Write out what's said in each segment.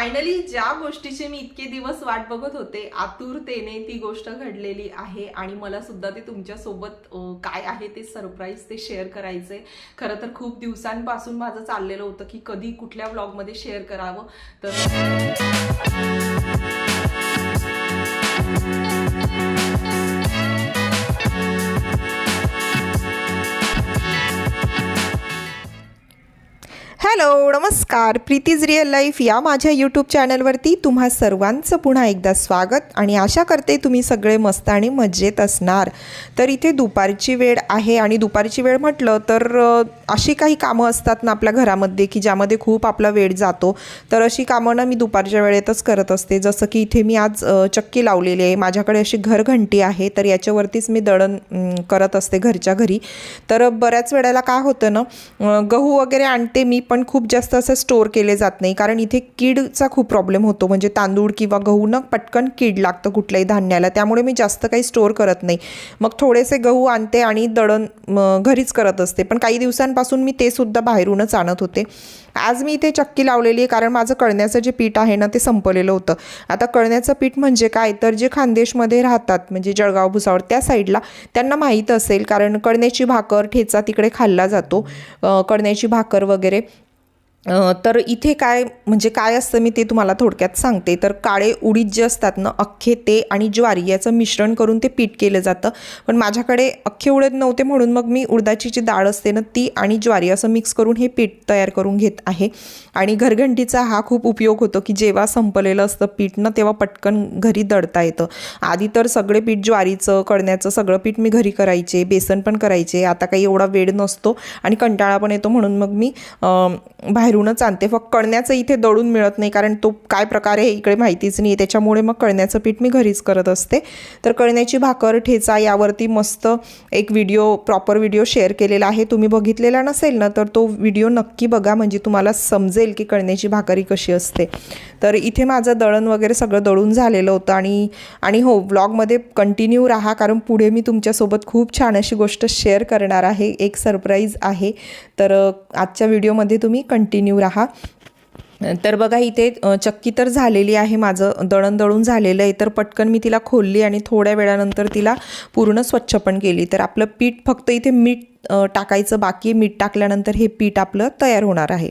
Finally ज्या गोष्टीचे मी इतके दिवस वाट बघत होते आतुरतेने ती गोष्ट घडलेली आहे आणि मला सुद्धा ते तुमच्यासोबत काय आहे ते सरप्राईज ते शेअर करायचे. खरं तर खूप दिवसांपासून माझं चाललेलं होतं की कधी कुठल्या व्लॉगमध्ये शेअर करावं. तर हॅलो नमस्कार. प्रीतीज रिअल लाईफ या माझ्या यूट्यूब चॅनलवरती तुम्हा सर्वांचं पुन्हा एकदा स्वागत आणि आशा करते तुम्ही सगळे मस्त आणि मजेत असणार. तर इथे दुपारची वेळ आहे आणि दुपारची वेळ म्हटलं तर अशी काही कामं असतात ना आपल्या घरामध्ये की ज्यामध्ये खूप आपला वेळ जातो. तर अशी कामं ना मी दुपारच्या वेळेतच करत असते. जसं की इथे मी आज चक्की लावलेली आहे. माझ्याकडे अशी घरघंटी आहे तर याच्यावरतीच मी दळण करत असते घरच्या घरी. तर बऱ्याच वेळेला काय होतं ना गहू वगैरे आणते मी पण खूप जास्त असं स्टोअर केले जात नाही. कारण इथे कीडचा खूप प्रॉब्लेम होतो. म्हणजे तांदूळ किंवा गहू न पटकन कीड लागतं कुठल्याही धान्याला. त्यामुळे मी जास्त काही स्टोअर करत नाही. मग थोडेसे गहू आणते आणि दळण घरीच करत असते. पण काही दिवसांपासून मी ते सुद्धा बाहेरूनच आणत होते. आज मी इथे चक्की लावलेली आहे. कारण माझं कळण्याचं जे पीठ आहे ना ते संपलेलं होतं. आता कळण्याचं पीठ म्हणजे काय? तर जे खानदेशमध्ये राहतात म्हणजे जळगाव भुसावळ त्या साईडला त्यांना माहीत असेल. कारण कळण्याची भाकर ठेचा तिकडे खाल्ला जातो. कळण्याची भाकर वगैरे. तर इथे काय म्हणजे काय असतं मी ते तुम्हाला थोडक्यात सांगते. तर काळे उडीद जे असतात ना अख्खे ते आणि ज्वारी याचं मिश्रण करून ते पीठ केलं जातं. पण माझ्याकडे अख्खे उडद नव्हते म्हणून मग मी उडदाची जी डाळ असते ना ती आणि ज्वारी असं मिक्स करून हे पीठ तयार करून घेत आहे. आणि घरघंटीचा हा खूप उपयोग होतो की जेव्हा संपलेलं असतं पीठ ना तेव्हा पटकन घरी दळता येतं. आधी तर सगळे पीठ ज्वारीचं कळण्याचं सगळं पीठ मी घरी करायचे बेसन पण करायचे. आता काही एवढा वेळ नसतो आणि कंटाळा पण येतो म्हणून मग मी बाहेर बाहेरूनच आणते. फक्त कळण्याचं इथे दळून मिळत नाही कारण तो काय प्रकार आहे इकडे माहितीच नाही आहे त्याच्यामुळे मग कळण्याचं पीठ मी घरीच करत असते. तर कळण्याची भाकर ठेचा यावरती मस्त एक व्हिडिओ प्रॉपर व्हिडिओ शेअर केलेला आहे. तुम्ही बघितलेला नसेल ना तर तो व्हिडिओ नक्की बघा. म्हणजे तुम्हाला समजेल की कळण्याची भाकरी कशी असते. तर इथे माझं दळण वगैरे सगळं दळून झालेलं होतं आणि आणि हो ब्लॉगमध्ये कंटिन्यू राहा कारण पुढे मी तुमच्यासोबत खूप छान अशी गोष्ट शेअर करणार आहे. एक सरप्राईज आहे. तर आजच्या व्हिडिओमध्ये तुम्ही कंटिन्यू राहा. तर बघा इथे चक्की तर झालेली आहे माझं दळण दळून झालेलं आहे तर पटकन मी तिला खोलली आणि थोड्या वेळानंतर तिला पूर्ण स्वच्छ पण केली. तर आपलं पीठ फक्त इथे मीठ टाकायचं बाकी मीठ टाकल्यानंतर हे पीठ आपलं तयार होणार आहे.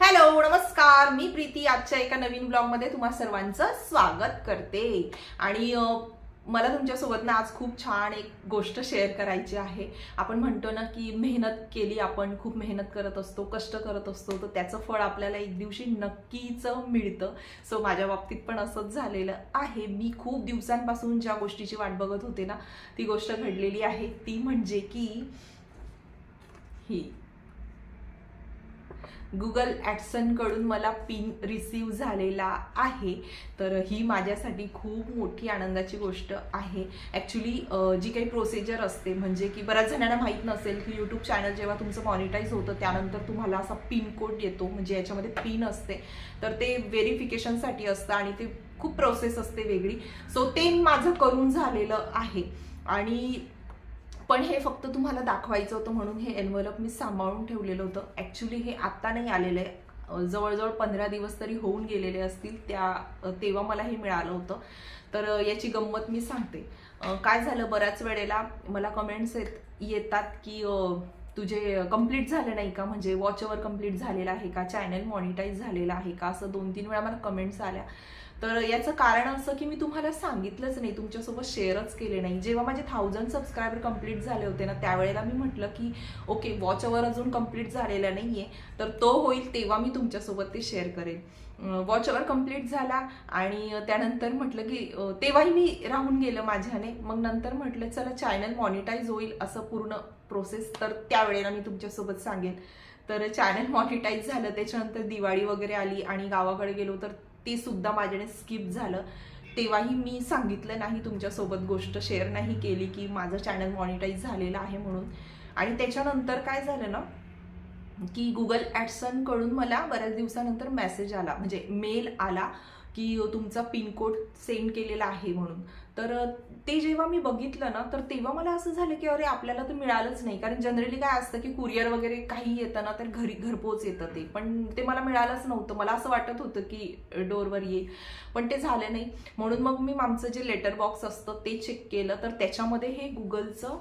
हॅलो नमस्कार. मी प्रीती. आजच्या एका नवीन ब्लॉगमध्ये तुम्हा सर्वांचं स्वागत करते. आणि मला तुमच्यासोबत ना आज खूप छान एक गोष्ट शेअर करायची आहे. आपण म्हणतो ना की मेहनत केली आपण खूप मेहनत करत असतो कष्ट करत असतो तर त्याचं फळ आपल्याला एक दिवशी नक्कीच मिळतं. सो माझ्या बाबतीत पण असंच झालेलं आहे. मी खूप दिवसांपासून ज्या गोष्टीची वाट बघत होते ना ती गोष्ट घडलेली आहे. ती म्हणजे की ही गुगल ॲडसनकडून मला पिन रिसीव झालेला आहे. तर ही माझ्यासाठी खूप मोठी आनंदाची गोष्ट आहे. ॲक्च्युली जी काही प्रोसिजर असते म्हणजे की बऱ्याच जणांना माहीत नसेल की यूट्यूब चॅनल जेव्हा तुमचं मॉनिटाईज होतं त्यानंतर तुम्हाला असा पिन कोड येतो म्हणजे याच्यामध्ये पिन असते. तर ते व्हेरिफिकेशनसाठी असतं आणि ते खूप प्रोसेस असते वेगळी. सो ते माझं करून झालेलं आहे. आणि पण हे फक्त तुम्हाला दाखवायचं होतं म्हणून हे एनवलप मी सांभाळून ठेवलेलं होतं. ॲक्च्युली हे आत्ता नाही आलेलं आहे. जवळजवळ पंधरा दिवस तरी होऊन गेलेले असतील त्या तेव्हा मला हे मिळालं होतं. तर याची गंमत मी सांगते. काय झालं बऱ्याच वेळेला मला कमेंट्स येत येतात की तुझे कंप्लीट झालं नाही का? म्हणजे वॉचवर कंप्लीट झालेलं आहे का? चॅनल मॉनिटाईज झालेलं आहे का? असं दोन तीन वेळा मला कमेंट्स आल्या. तर याचं कारण असं की मी तुम्हाला सांगितलंच नाही तुमच्यासोबत शेअरच केले नाही. जेव्हा माझे थाउजंड सबस्क्रायबर कंप्लीट झाले होते ना त्यावेळेला मी म्हटलं की ओके वॉचवर अजून कंप्लीट झालेला नाही आहे तर तो होईल तेव्हा मी तुमच्यासोबत ते शेअर करेन. वॉच अवर कंप्लीट झाला आणि त्यानंतर म्हटलं की तेव्हाही मी राहून गेलं माझ्याने. मग नंतर म्हटलं चला चॅनल मॉनिटाईज होईल असं पूर्ण प्रोसेस तर त्यावेळेला मी तुमच्यासोबत सांगेन. तर चॅनल मॉनिटाईज झालं त्याच्यानंतर दिवाळी वगैरे आली आणि गावाकडे गेलो तर ते सुद्धा माझ्याने स्किप झालं. तेव्हाही मी सांगितलं नाही तुमच्यासोबत गोष्ट शेअर नाही केली की माझं चॅनल मॉनिटाईज झालेलं आहे म्हणून. आणि त्याच्यानंतर काय झालं ना की गुगल ॲडसनकडून मला बऱ्याच दिवसानंतर मेसेज आला. म्हणजे मेल आला की तुमचा पिनकोड सेंड केलेला आहे म्हणून. तर ते जेव्हा मी बघितलं ना तर तेव्हा मला असं झालं की अरे आपल्याला तर मिळालंच नाही. कारण जनरली काय असतं की कुरिअर वगैरे काही येतं ना तर घरी घरपोच येतं ते. पण ते मला मिळालंच नव्हतं. मला असं वाटत होतं की डोरवर येईल पण ते झालं नाही. म्हणून मग मी आमचं जे लेटर बॉक्स असतं ते चेक केलं. तर त्याच्यामध्ये हे गुगलचं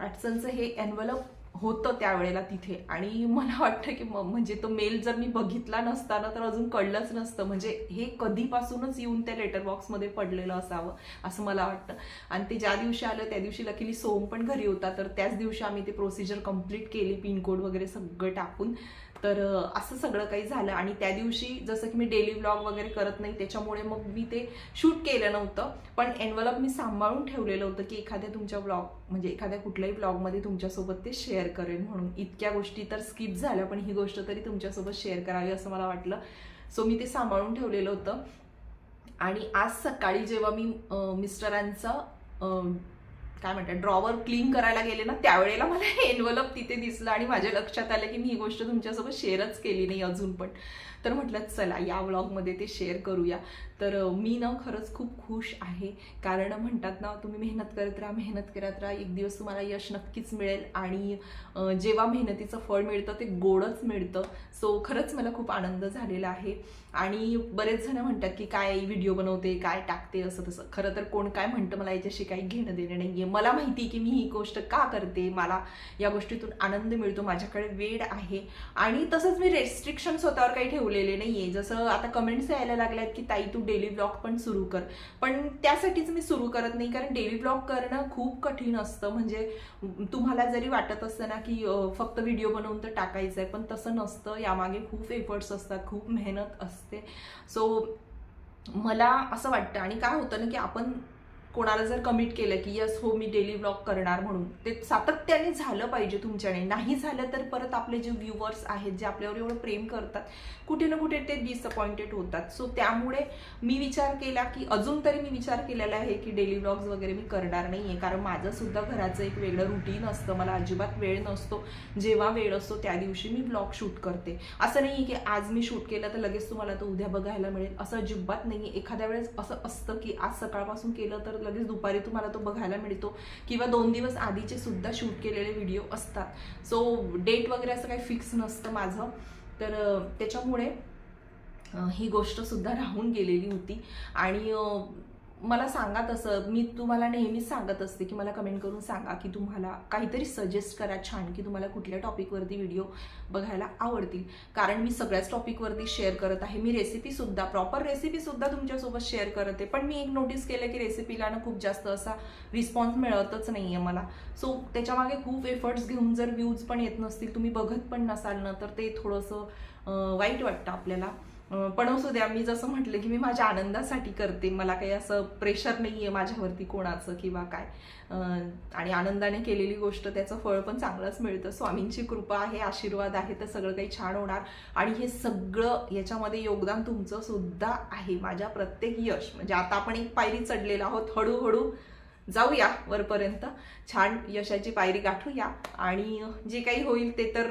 ॲटसनचं हे एनवलप होतं त्यावेळेला तिथे. आणि मला वाटतं की म्हणजे तो मेल जर मी बघितला नसताना तर अजून कळलंच नसतं. म्हणजे हे कधीपासूनच येऊन त्या लेटर बॉक्समध्ये पडलेलं असावं असं मला वाटतं. आणि ते ज्या दिवशी आलं त्या दिवशी लकीली सोम पण घरी होता. तर त्याच दिवशी आम्ही ते प्रोसिजर कंप्लीट केली पिनकोड वगैरे सगळं टाकून. तर असं सगळं काही झालं आणि त्या दिवशी जसं की मी डेली व्लॉग वगैरे करत नाही त्याच्यामुळे मग मी ते शूट केलं नव्हतं. पण एनवलप मी सांभाळून ठेवलेलं होतं की एखाद्या तुमच्या ब्लॉग म्हणजे एखाद्या कुठल्याही ब्लॉगमध्ये तुमच्यासोबत ते शेअर करेन म्हणून. इतक्या गोष्टी तर स्किप झाल्या पण ही गोष्ट तरी तुमच्यासोबत शेअर करावी असं मला वाटलं. सो मी ते सांभाळून ठेवलेलं होतं. आणि आज सकाळी जेव्हा मी मिस्टरांचं काय म्हणतात ड्रॉवर क्लीन करायला गेले ना त्यावेळेला मला हे एनवलप तिथे दिसलं आणि माझ्या लक्षात आलं की मी ही गोष्ट तुमच्यासोबत शेअरच केली नाही अजून पण. तर म्हटलं चला या व्लॉगमध्ये ते शेअर करूया. तर मी ना खरंच खूप खुश आहे. कारण म्हणतात ना तुम्ही मेहनत करत राहा मेहनत करत राहा. एक दिवस तुम्हाला यश नक्कीच मिळेल. आणि जेव्हा मेहनतीचं फळ मिळतं ते गोडच मिळतं. सो खरंच मला खूप आनंद झालेला आहे. आणि बरेच जण म्हणतात की काय व्हिडिओ बनवते काय टाकते असं तसं. खरं तर कोण काय म्हणतं मला याच्याशी काही घेणं देणं नाही आहे मला माहिती की मी ही गोष्ट का करते? मला या गोष्टीतून आनंद मिळतो माझ्याकडे वेळ आहे. आणि तसंच मी रेस्ट्रिक्शन स्वतःवर काही ठेवलेले नाही आहे जसं आता कमेंट्स यायला लागल्यात की ताई तू डेली ब्लॉग पण सुरू कर. पण त्यासाठीच मी सुरू करत नाही कारण डेली ब्लॉग करणं खूप कठीण असतं. म्हणजे तुम्हाला जरी वाटत असतं ना की फक्त व्हिडिओ बनवून तर टाकायचं आहे पण तसं नसतं. यामागे खूप एफर्ट्स असतात खूप मेहनत असते. सो मला असं वाटतं आणि काय होतं ना की आपण कोणाला जर कमिट केलं की यस हो मी डेली ब्लॉग करणार म्हणून. ते सातत्याने झालं पाहिजे तुमच्याने. नाही झालं तर परत आपले जे व्ह्युअर्स आहेत जे आपल्यावर एवढं प्रेम करतात कुठे ना कुठे ते डिसअपॉइंटेड होतात. सो त्यामुळे मी विचार केला की अजून तरी मी विचार केलेला आहे की डेली व्लॉग्स वगैरे मी करणार नाही आहे कारण माझंसुद्धा घराचं एक वेगळं रुटीन असतं. मला अजिबात वेळ नसतो. जेव्हा वेळ असतो त्या दिवशी मी ब्लॉग शूट करते. असं नाही की आज मी शूट केलं तर लगेच तुम्हाला तो उद्या बघायला मिळेल. असं अजिबात नाही एखाद्या वेळेस असं असतं की आज सकाळपासून केलं तर लगेच दुपारी तुम्हाला तो बघायला मिळतो किंवा दोन दिवस आधीचे सुद्धा शूट केलेले व्हिडिओ असतात. सो डेट वगैरे असं काही फिक्स नसतं माझं. तर त्याच्यामुळे ही गोष्ट सुद्धा राहून गेलेली होती. आणि मला सांगा तसं. मी तुम्हाला नेहमीच सांगत असते की मला कमेंट करून सांगा की तुम्हाला काहीतरी सजेस्ट करा छान की तुम्हाला कुठल्या टॉपिकवरती व्हिडिओ बघायला आवडतील. कारण मी सगळ्याच टॉपिकवरती शेअर करत आहे. मी रेसिपीसुद्धा प्रॉपर रेसिपीसुद्धा तुमच्यासोबत शेअर करते. पण मी एक नोटीस केलं की रेसिपीला ना खूप जास्त असा रिस्पॉन्स मिळतच नाही आहे मला सो त्याच्यामागे खूप एफर्ट्स घेऊन जर व्ह्यूज पण येत नसतील तुम्ही बघत पण नसाल ना तर ते थोडंसं वाईट वाटतं आपल्याला. पण असू द्या मी जसं म्हटलं की मी माझ्या आनंदासाठी करते. मला काही असं प्रेशर नाही आहे माझ्यावरती कोणाचं किंवा काय. आणि आनंदाने केलेली गोष्ट त्याचं फळ पण चांगलंच मिळतं. स्वामींची कृपा आहे आशीर्वाद आहे तर सगळं काही छान होणार. आणि हे सगळं याच्यामध्ये योगदान तुमचं सुद्धा आहे. माझ्या प्रत्येक यश. म्हणजे आता आपण एक पायरी चढलेलो आहोत. हळूहळू जाऊया वरपर्यंत. छान यशाची पायरी गाठूया. आणि जे काही होईल ते तर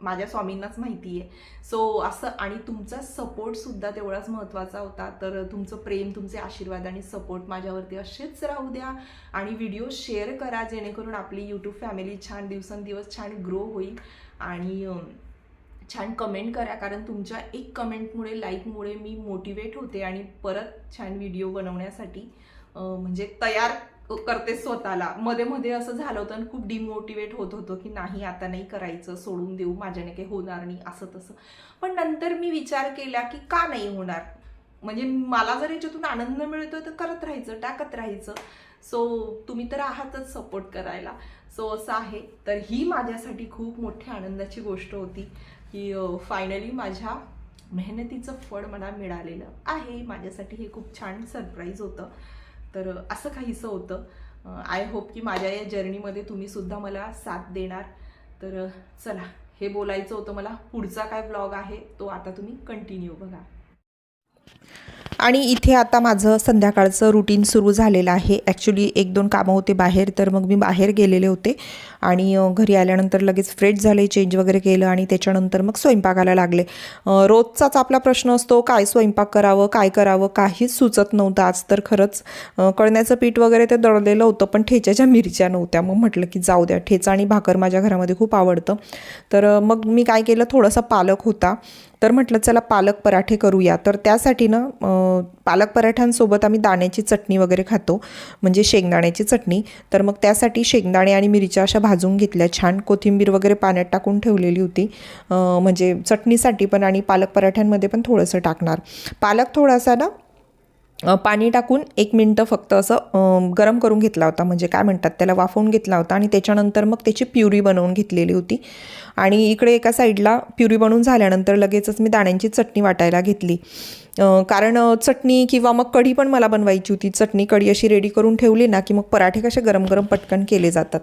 माझ्या स्वामींनाच माहिती आहे सो असं आणि तुमचा सपोर्ट सुद्धा तेवढाच महत्त्वाचा होता. तर तुमचं प्रेम तुमचे आशीर्वाद आणि सपोर्ट माझ्यावरती असेच राहू द्या. आणि व्हिडिओ शेअर करा जेणेकरून आपली यूट्यूब फॅमिली छान दिवसेंदिवस छान ग्रो होईल. आणि छान कमेंट करा. कारण तुमच्या एक कमेंटमुळे लाईकमुळे मी मोटिवेट होते आणि परत छान व्हिडिओ बनवण्यासाठी म्हणजे तयार करते स्वतःला. मध्ये मध्ये असं झालं होतं आणि खूप डिमोटिवेट होत होतं की नाही आता नाही करायचं सोडून देऊ माझ्याने काही होणार नाही असं तसं. पण नंतर मी विचार केला की का नाही होणार? म्हणजे मला जर याच्यातून आनंद मिळतोय तर करत राहायचं टाकत राहायचं. सो तुम्ही तर आहातच सपोर्ट करायला. सो असं आहे. तर ही माझ्यासाठी खूप मोठी आनंदाची गोष्ट होती की फायनली माझ्या मेहनतीचं फळ मला मिळालेलं आहे. माझ्यासाठी हे खूप छान सरप्राईज होतं. तर असं काहीसं होतं. आय होप की माझ्या या जर्नीमध्ये तुम्ही सुद्धा मला साथ देणार. तर चला हे बोलायचं होतं मला. पुढचा काय ब्लॉग आहे तो आता तुम्ही कंटिन्यू बघा. आणि इथे आता माझं संध्याकाळचं रुटीन सुरू झालेलं आहे. ॲक्च्युली एक दोन कामं होते बाहेर तर मग मी बाहेर गेलेले होते. आणि घरी आल्यानंतर लगेच फ्रेश झाले चेंज वगैरे केलं आणि त्याच्यानंतर मग स्वयंपाकाला लागले. रोजचाच आपला प्रश्न असतो काय स्वयंपाक करावं काय करावं काहीच सुचत नव्हतं आज. तर खरंच कळण्याचं पीठ वगैरे ते दळलेलं होतं पण ठेच्याच्या मिरच्या नव्हत्या. मग म्हटलं की जाऊ द्या ठेचा आणि भाकर माझ्या घरामध्ये खूप आवडतं. तर मग मी काय केलं थोडासा पालक होता. तर म्हटलं चला पालक पराठे करूया. तर त्यासाठी ना पालक पराठ्यांसोबत आम्ही दाण्याची चटणी वगैरे खातो म्हणजे शेंगदाण्याची चटणी. तर मग त्यासाठी शेंगदाणे आणि मिरच्या अशा भाजून घेतल्या छान. कोथिंबीर वगैरे पाण्यात टाकून ठेवलेली होती. म्हणजे चटणीसाठी पण आणि पालक पराठ्यांमध्ये पण थोडंसं टाकणार. पालक थोडासा ना पाणी टाकून एक मिनटं फक्त असं गरम करून घेतला होता. म्हणजे काय म्हणतात त्याला वाफवून घेतला होता आणि त्याच्यानंतर मग त्याची प्युरी बनवून घेतलेली होती. आणि इकडे एका साईडला प्युरी बनवून झाल्यानंतर लगेचच मी दाण्यांची चटणी वाटायला घेतली. कारण चटणी किंवा मग कढी पण मला बनवायची होती. चटणी कढी अशी रेडी करून ठेवली ना की मग पराठे कसे गरम गरम पटकन केले जातात.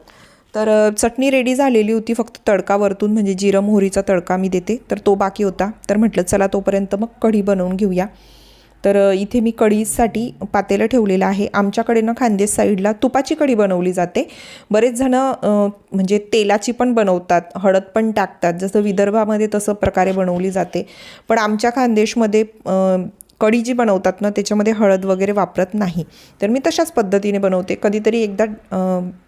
तर चटणी रेडी झालेली होती फक्त तडका वरतून. म्हणजे जिरं मोहरीचा तडका मी देते. तर तो बाकी होता. तर म्हटलं चला तोपर्यंत मग कढी बनवून घेऊया. तर इथे मी कढीसाठी पातेलं ठेवलेलं आहे. आमच्याकडे ना खानदेश साईडला तुपाची कढी बनवली जाते. बरेच जण म्हणजे तेलाची पण बनवतात हळद पण टाकतात. जसं विदर्भामध्ये तसं प्रकारे बनवली जाते. पण आमच्या खानदेशमध्ये कढी जी बनवतात ना त्याच्यामध्ये हळद वगैरे वापरत नाही. तर मी तशाच पद्धतीने बनवते. कधीतरी एकदा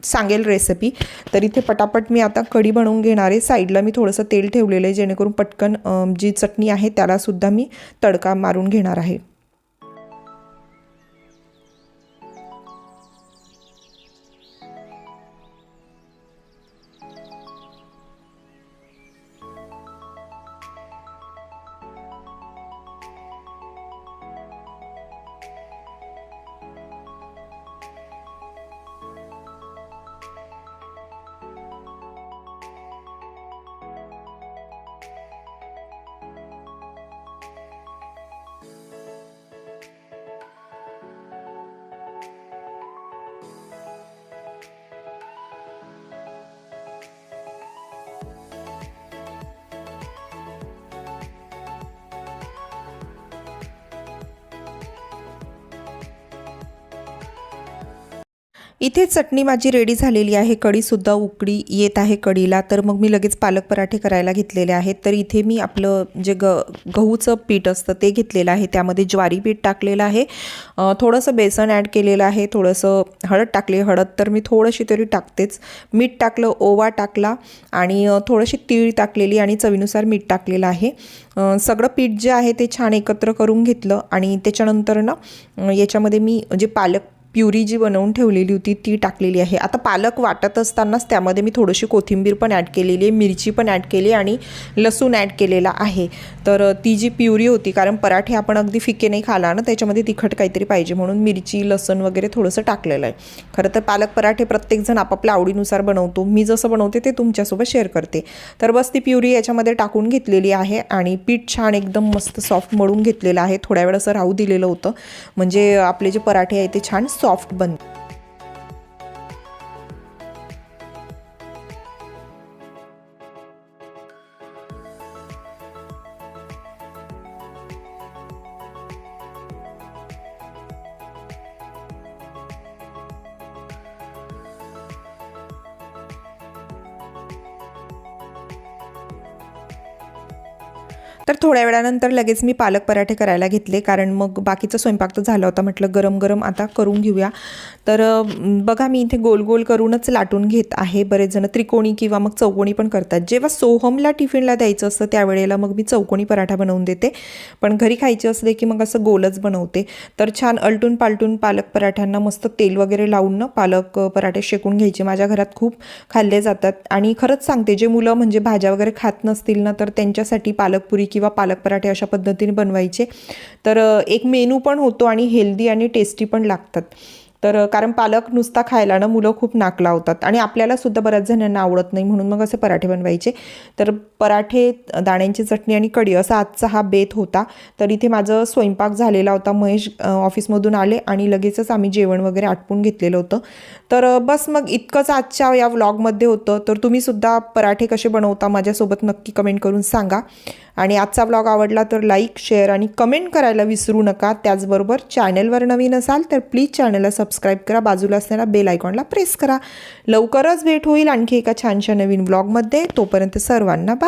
सांगेल रेसिपी. तर इथे पटापट मी आता कढी बनवून घेणार आहे. साईडला मी थोडंसं तेल ठेवलेलं आहे जेणेकरून पटकन जी चटणी आहे त्यालासुद्धा मी तडका मारून घेणार आहे. इथे चटणी माझी रेडी झालेली आहे. कढीसुद्धा उकडी येत आहे कढीला. तर मग मी लगेच पालक पराठे करायला घेतलेले आहेत. तर इथे मी आपलं जे ग गहूचं पीठ असतं ते घेतलेलं आहे. त्यामध्ये ज्वारी पीठ टाकलेलं आहे. थोडंसं बेसन ॲड केलेलं आहे. थोडंसं हळद टाकली. हळद तर मी थोडीशी तरी टाकतेच. मीठ टाकलं ओवा टाकला आणि थोडीशी तीळ टाकलेली आणि चवीनुसार मीठ टाकलेलं आहे. सगळं पीठ जे आहे ते छान एकत्र करून घेतलं आणि त्याच्यानंतर ना याच्यामध्ये मी जे पालक प्युरी जी बनवून ठेवलेली होती ती टाकलेली आहे. आता पालक वाटत असतानाच त्यामध्ये मी थोडीशी कोथिंबीर पण ॲड केलेली आहे मिरची पण ॲड केली आणि लसूण ॲड केलेला आहे. तर ती जी प्युरी होती कारण पराठे आपण अगदी फिके नाही खाला ना त्याच्यामध्ये तिखट काहीतरी पाहिजे म्हणून मिरची लसूण वगैरे थोडंसं टाकलेलं आहे. खरं तर पालक पराठे प्रत्येकजण आपापल्या आवडीनुसार बनवतो. मी जसं बनवते ते तुमच्यासोबत शेअर करते. तर बस ती प्युरी याच्यामध्ये टाकून घेतलेली आहे आणि पीठ छान एकदम मस्त सॉफ्ट मळून घेतलेलं आहे. थोड्या वेळ असं राहू दिलेलं होतं. म्हणजे आपले जे पराठे आहे ते छान सॉफ्ट बनते तर थोड्या वेळानंतर लगेच मी पालक पराठे करायला घेतले कारण मग बाकीचा स्वयंपाक तर झाला होता. म्हटलं गरम गरम आता करून घेऊया. तर बघा मी इथे गोल गोल करूनच लाटून घेत आहे. बरेच जण त्रिकोणी किंवा मग चौकोणी पण करतात. जेव्हा सोहमला टिफिनला द्यायचं असतं त्यावेळेला मग मी चौकोनी पराठा बनवून देते. पण घरी खायचे असले की मग असं गोलच बनवते. तर छान अलटून पालटून पालक पराठ्यांना मस्त तेल वगैरे लावून ना पालक पराठे शेकून घ्यायचे. माझ्या घरात खूप खाल्ले जातात. आणि खरंच सांगते जे मुलं म्हणजे भाज्या वगैरे खात नसतील ना तर त्यांच्यासाठी पालकपुरी किंवा पालक पराठे अशा पद्धतीने बनवायचे. तर एक मेनू पण होतो आणि हेल्दी आणि टेस्टी पण लागतात. तर कारण पालक नुसता खायला ना मुलं खूप नाक लावतात आणि आपल्यालासुद्धा बऱ्याच जणांना आवडत नाही म्हणून मग असे पराठे बनवायचे. तर पराठे दाण्यांची चटणी आणि कढी असा आजचा हा बेत होता. तर इथे माझं स्वयंपाक झालेला होता. महेश ऑफिसमधून आले आणि लगेचच आम्ही जेवण वगैरे आटपून घेतलेलं होतं. तर बस मग इतकंच आजच्या या व्लॉगमध्ये होतं. तर तुम्ही सुद्धा पराठे कसे बनवता माझ्यासोबत नक्की कमेंट करून सांगा. आणि आजचा ब्लॉग आवडला तर लाईक शेअर आणि कमेंट करायला विसरू नका. त्याचबरोबर चॅनलवर नवीन असाल तर प्लीज चॅनलला सबस्क्राईब करा. बाजूला असणाऱ्या बेल आयकॉनला प्रेस करा. लवकरच भेट होईल आणखी एका छानशा नवीन ब्लॉगमध्ये तोपर्यंत सर्वांना बाय